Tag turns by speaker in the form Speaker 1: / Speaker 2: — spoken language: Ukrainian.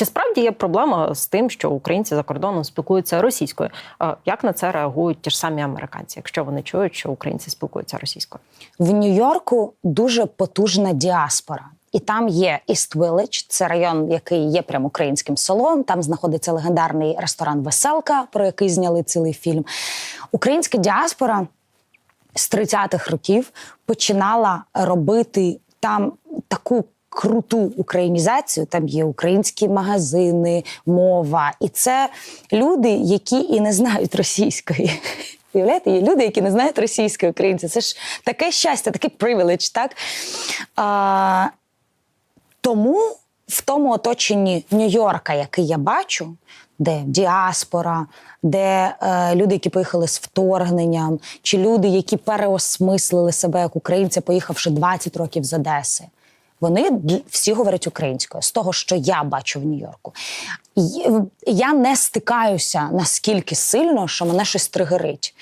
Speaker 1: Чи справді є проблема з тим, що українці за кордоном спілкуються російською? Як на це реагують ті ж самі американці, якщо вони чують, що українці спілкуються російською?
Speaker 2: В Нью-Йорку дуже потужна діаспора. І там є Іст Вилледж, це район, який є прям українським селом. Там знаходиться легендарний ресторан Веселка, про який зняли цілий фільм. Українська діаспора з 30-х років починала робити там таку. Круту українізацію, там є українські магазини, мова. І це люди, які і не знають російської. Уявляєте, є люди, які не знають російської українці. Це ж таке щастя, такий привіледж, так? А, тому в тому оточенні Нью-Йорка, який я бачу, де діаспора, де е, люди, які поїхали з вторгненням, чи люди, які переосмислили себе як українці, поїхавши 20 років з Одеси. Вони всі говорять українською з того, що я бачу в Нью-Йорку. Я не стикаюся наскільки сильно, що мене щось тригерить.